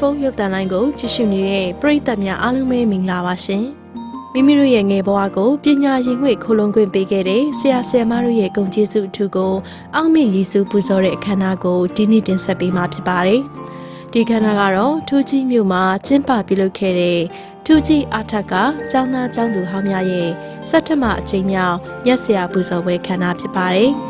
ဖုန်းရုပ်သံလိုင်းကိုကြည့်ရှုနေတဲ့ပရိသတ်များအားလုံးပဲမင်္ဂလာပါရှင်။မိမိတို့ရဲ့ငယ်ဘဝကိုပညာရင်ဝိခိုးလုံးခွင့်ပေးခဲ့တဲ့ဆရာဆရာမတို့ရဲ့ဂုဏ်ကျေးဇူးအထူးကိုအောက်မေ့ရည်စူးပူဇော်တဲ့အခမ်းအနားကိုဒီနေ့တင်ဆက်ပေးမှာဖြစ်ပါတယ်။ဒီအခမ်းအနားကတော့ထူးကြီးမြို့မှာကျင်းပပြုလုပ်ခဲ့တဲ့ထူးကြီးအထက်ကကျောင်းသားကျောင်းသူဟောင်းများရဲ့စက်ထမအချိန်မြောက်ရက်ဆရာပူဇော်ပွဲခမ်းနားဖြစ်ပါတယ်။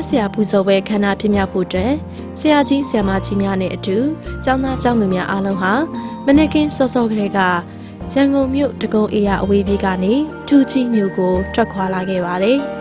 ရက်ဆရာပူဇော်ပွဲခမ်းနားပြမြောက်ဖို့အတွက်ဆရာကြီးဆရာမကြီးများနဲ့အတူကျောင်းသားကျောင်းသူများအားလုံးဟာမနေ့ကင်းစောစောကလေးကရန်ကုန်မြို့တကုံအေရအဝေးပြေးကနေထူကြီးမြို့ကိုထွက်ခွာလာခဲ့ပါတယ်။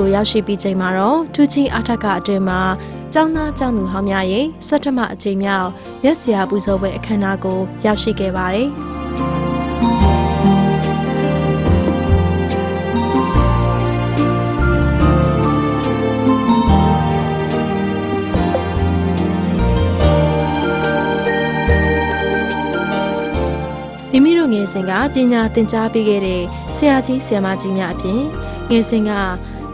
ကြီးမြို့ကိုရောက်ရှိပြီးချိန်မှာတော့ထူးကြီးအထက်ကအတွင်မှာကျောင်းသားကျောင်းသူဟောင်းများရဲ့စက်ထမအချိန်မြောက်ရက်စရာပူဇော်ပွဲအခမ်းအနားကိုရောက်ရှိခဲ့ပါတယ်။မိမိတို့ငယ်စဉ်ကပညာသင်ကြားပေးခဲ့တဲ့ဆရာကြီးဆရာမကြီးများအပြင်ငယ်စဉ်က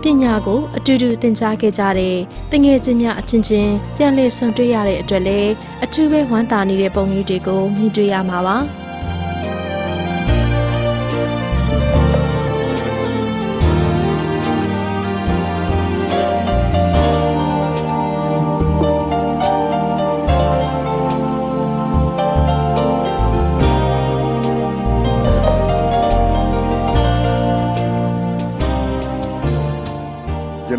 ပညာကိုအတူတူသင်ကြားခဲ့ကြတဲ့တငယ်ချင်းများအချင်းချင်းပြန်လည်ဆုံတွေ့ရတဲ့အတွက်လည်းအထူးပဲဝမ်းသာနေတဲ့ပုံလေးတွေကိုမြင်တွေ့ရမှာပါ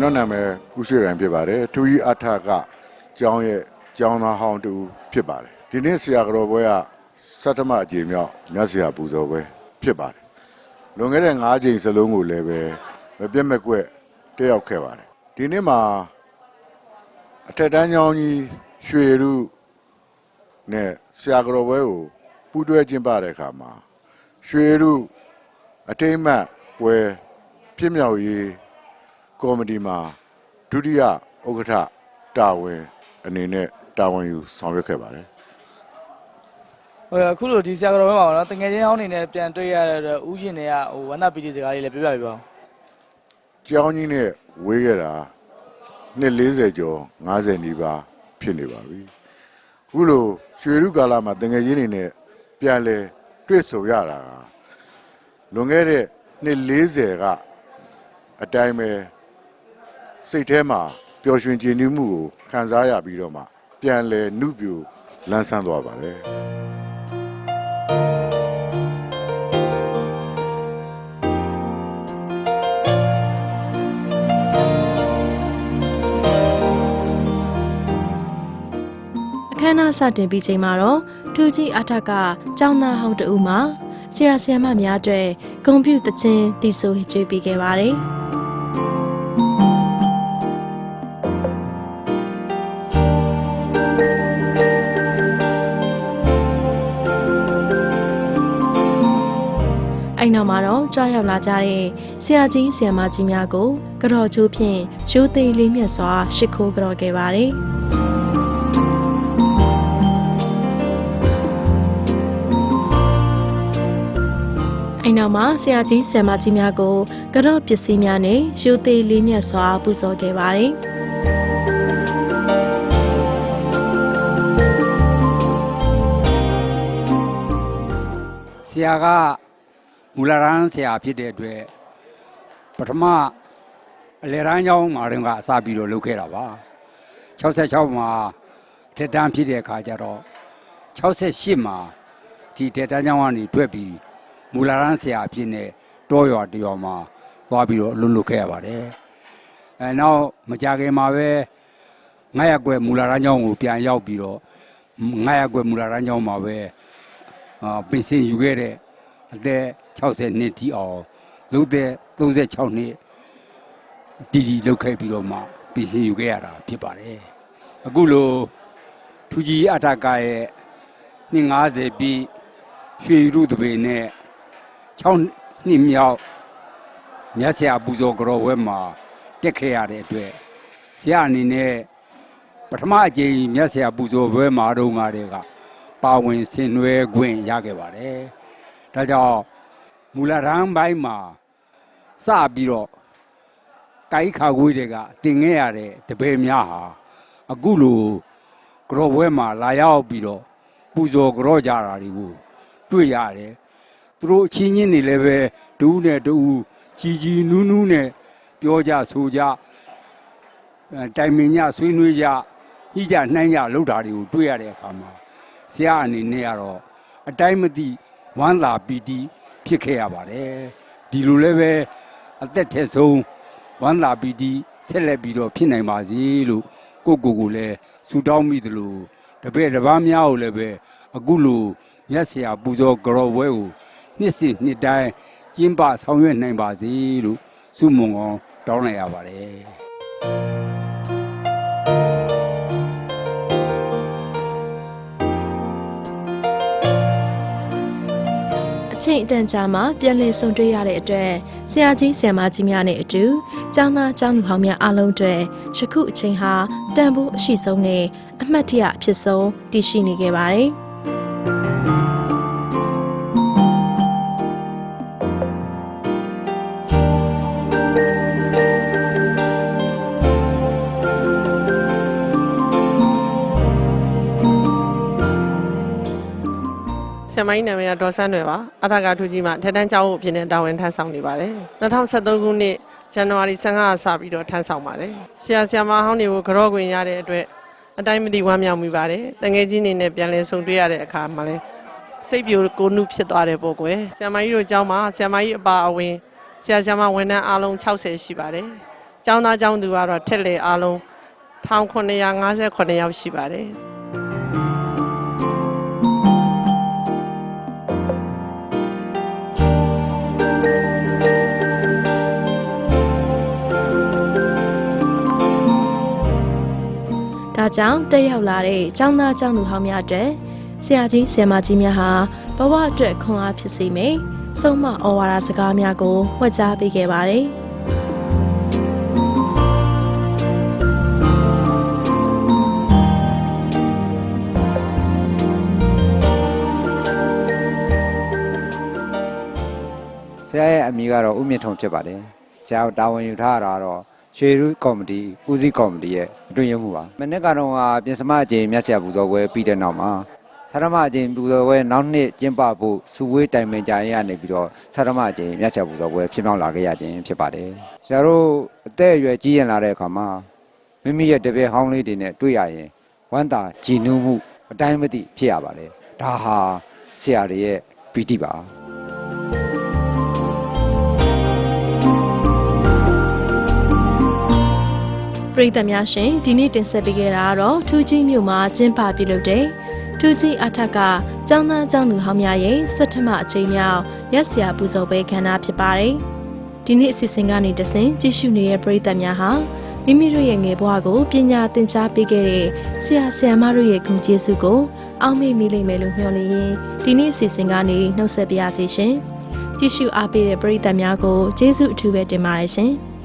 ကျွန်တော်နာမည်ကုရွှေရန်ဖြစ်ပါတယ်ထူကြီးအထကကျောင်းရဲ့ကျောင်းသားဟောင်းတူဖြစ်ပါတယ်ဒီနေ့ဆရာကတော်ဘွဲကစတ္တမအကြိမ်မြောက်မြတ်ဆရာပူဇော်ပွဲဖြစ်ပါတယ်လွန်ခဲ့တဲ့၅ကြိမ်စလုံးကိုလည်းပဲမပြတ်မကွက်တက်ရောက်ခဲ့ပါတယ်ဒီနေ့မှာအထက်တန်းကျောင်းကြီးရွှေရုနဲ့ဆရာကတော်ဘွဲကိုပူးတွဲကျင်းပတဲ့အခါမှာရွှေရုအထိမ့်မှတ်ပွဲဖြစ်မြောက်ရေး ကော်မတီမှာဒုတိယဥက္ကဋ္ဌတာဝန်အနေနဲ့တာဝန်ယူဆောင်ရွက်ခဲ့ပါတယ်ဟိုအခုလိုဒီဆရာတော်ဘက်မှာပေါ့နော်တငယ်ချင်းဟောင်းနေနဲ့ပြန်တွေ့ရတဲ့အတွက်ဥရှင်တွေကဟိုဝန္တာပီတီစကားလေးလည်းပြောပြပြပါဦး။ကျောင်းကြီးနဲ့ဝေးခဲ့တာနှစ်40ကျော်50နီးပါးဖြစ်နေပါပြီ။အခုလိုရွှေရုကာလမှာတငယ်ချင်းတွေနဲ့ပြန်လဲတွေ့ဆုံရတာကလွန်ခဲ့တဲ့နှစ်40ကအတိုင်းပဲ စိတ်ထဲမှာပျော်ရွှင်ကြည်နူးမှုကိုခံစားရပြီးတော့မှပြန်လဲနှုပြူလန်းဆန်းသွားပါတယ်။အခမ်းအနားစတင်ပြီးချိန်မှာတော့ထူးကြီးအထက်ကကျောင်းသားဟောင်းတဦးမှာဆရာဆရာမများအတွက်ဂုံပြူတခြင်းတီဆိုကြွေးပေးခဲ့ပါတယ်။ နောက်မှာတော့ကြွားရောက်လာကြတဲ့ဆရာကြီးဆရာမကြီးများကိုကြော်ချိုးဖြင့်ရိုးသေးလေးမြတ်စွာရှ िख ိုးကြော်ခဲ့ပါတယ်။အဲ့နောက်မှာဆရာကြီးဆရာမကြီးများကိုကြော့ပစ္စည်းများနဲ့ရိုးသေးလေးမြတ်စွာပူဇော်ခဲ့ပါတယ်။ဆရာက မူလရန်ဆရာဖြစ်တဲ့အတွက်ပထမအလယ်ရန်ကျောင်းမှာတုန်းကအစပြီးတော့လုပ်ခဲ့တာပါ66မှာထက်တန်းဖြစ်တဲ့အခါကျတော့68မှာဒီထက်တန်းကျောင်းကနေထွက်ပြီးမူလရန်ဆရာဖြစ်နေတောရွာတရွာမှာသွားပြီးတော့အလုပ်လုပ်ခဲ့ရပါတယ်အဲနောက်မကြခင်မှာပဲ900ကွယ်မူလရန်ကျောင်းကိုပြန်ရောက်ပြီးတော့900ကွယ်မူလရန်ကျောင်းမှာပဲအာပင်စင်ယူခဲ့တဲ့အသက် 60နှစ်တီအောင်လုံးသက်36နှစ်တီတီလောက်ခဲ့ပြီးတော့မှပြင်ဆင်ယူခဲ့ရတာဖြစ်ပါတယ်အခုလိုထူကြီးအထက်ကရဲ့နှစ်90ပြည့်ရွှေရုသပေနဲ့6နှစ်မြောက်မြတ်ဆရာပူဇော်ကြော်ဝဲမှာတက်ခဲ့ရတဲ့အတွက်ဆရာအနေနဲ့ပထမအကြိမ်မြတ်ဆရာပူဇော်ပွဲမှာတော့ငါတွေကပါဝင်ဆင်နွှဲခွင့်ရခဲ့ပါတယ်ဒါကြောင့် မူလရန်ပိုင်းမှာစပြီးတော့ကိုက်ခါခွေးတွေကတင်ခဲ့ရတဲ့တပည့်များဟာအခုလိုကြော်ဝဲမှာလာရောက်ပြီးတော့ပူဇော်ကြော်ကြတာတွေကိုတွေ့ရတယ်သူတို့အချင်းချင်းတွေလည်းပဲဒူးနဲ့ဒူးကြီးကြီးနူးနူးနဲ့ပြောကြဆိုကြအဲတိုင်ပင်ညဆွေးနွေးကြညှိကြနှိုင်းကြလှုပ်တာတွေကိုတွေ့ရတဲ့အခါမှာဆရာအနေနဲ့ကတော့အတိုင်းမသိဝမ်းသာပီတိ ဖြစ်ခဲ့ရပါတယ်ဒီလိုလည်းပဲအသက်ထက်ဆုံးဝမ်းသာပီတိဆက်လက်ပြီးတော့ဖြစ်နိုင်ပါစေလို့ကိုယ့်ကိုယ်ကိုယ်လည်းဆူတောင်းမိသလိုတပည့်တစ်ပါးများကိုလည်းပဲအခုလိုမြတ်ဆရာပူဇော်ကြော်ပွဲကိုနှစ်စဉ်နှစ်တိုင်းကျင်းပဆောင်ရွက်နိုင်ပါစေလို့ဆုမွန်ကောင်းတောင်းလိုက်ရပါတယ် ချိန်အတန်ကြာမှပြန်လည်ဆုံတွေ့ရတဲ့အတွက်ဆရာကြီးဆရာမကြီးများနဲ့အတူကျောင်းသားကျောင်းသူဟောင်းများအားလုံးအတွက်ယခုအချိန်ဟာတန်ဖိုးအရှိဆုံးနဲ့အမှတ်တရအဖြစ်ဆုံးတည်ရှိနေခဲ့ပါတယ်။ ဆရာမကြီးနာမည်ကဒေါ်ဆန်းတွေပါအထာကထူကြီးမှာထက်တန်းကျောင်းကိုအဖြစ်နဲ့တာဝန်ထမ်းဆောင်နေပါတယ်2023ခုနှစ်ဇန်နဝါရီ15ရက်စပြီးတော့ထမ်းဆောင်ပါတယ်ဆရာဆရာမဟောင်းတွေကိုကြော့ခွင့်ရတဲ့အတွက်အတိုင်းမသိဝမ်းမြောက်မိပါတယ်တငယ်ချင်းနေနဲ့ပြန်လည်ဆုံတွေ့ရတဲ့အခါမှာလဲစိတ်ပြိုကိုနုဖြစ်သွားတယ်ပေါ့ကွယ်ဆရာမကြီးတို့ကျောင်းမှာဆရာမကြီးအပါအဝင်ဆရာဆရာမဝန်ထမ်းအားလုံး60ရှိပါတယ်ကျောင်းသားကျောင်းသူကတော့ထက်လေအားလုံး1958ယောက်ရှိပါတယ် ကြောင့်တက်ရောက်လာတဲ့ចောင်းသားចောင်းသူဟောင်းများအတွက်ဆရာကြီးဆရာမကြီးများဟာဘဝအတွက်ခွန်အားဖြစ်စေမယ်။ဆုံးမဩဝါဒစကားများကိုဟောကြားပေးခဲ့ပါတယ်။ဆရာရဲ့အမည်ကတော့ဦးမြင့်ထုံဖြစ်ပါတယ်ဆရာတာဝန်ယူထားတာကတော့ရွှေရုကော်မတီဦးစီးကော်မတီရဲ့အ တွင်းရေးမှူးပါမနေ့ကတော့ကပြင်စမအကျဉ်မြတ်ဆရာပူဇော်ပွဲပြီးတဲ့နောက်မှာဆရမအကျဉ်ပူဇော်ပွဲနောက်နှစ်ကျင်းပဖို့စုဝေးတိုင်ပင်ကြရနေပြီးတော့ဆရမအကျဉ်မြတ်ဆရာပူဇော်ပွဲဖြစ်မြောက်လာခဲ့ရခြင်းဖြစ်ပါတယ်ဆရာတို့အသက်အရွယ်ကြီးရင်လာတဲ့အခါမှာမိမိရဲ့တပည့်ဟောင်းလေးတွေနဲ့တွေ့ရရင်ဝမ်းသာကြည်နူးမှုအတိုင်းမသိဖြစ်ရပါတယ်ဒါဟာဆရာတွေရဲ့ပီတိပါ ပရိသတ်များရှင်ဒီနေ့တင်ဆက်ပေးခဲ့တာကတော့ထူးကြီးမြို့မှာကျင်းပပြုလုပ်တဲ့ထူးကြီးအထက်ကကျောင်းသားကျောင်းသူဟောင်းများရဲ့စက်ထမအချိန်မြောက်ရက်စရာပူဇော်ပွဲခမ်းနားဖြစ်ပါတယ်။ဒီနေ့အစီအစဉ်ကနေတဆင်ကြည့်ရှုနေတဲ့ပရိသတ်များဟာမိမိတို့ရဲ့ငယ်ဘဝကိုပညာသင်ကြားပေးခဲ့တဲ့ဆရာဆရာမတို့ရဲ့ဂုဏ်ကျေးဇူးကိုအောက်မေ့မိလိမ့်မယ်လို့မျှော်လင့်ရင်းဒီနေ့အစီအစဉ်ကနေနှုတ်ဆက်ပါရစေရှင်။ကြည့်ရှုအားပေးတဲ့ပရိသတ်များကိုကျေးဇူးအထူးပဲတင်ပါတယ်ရှင်။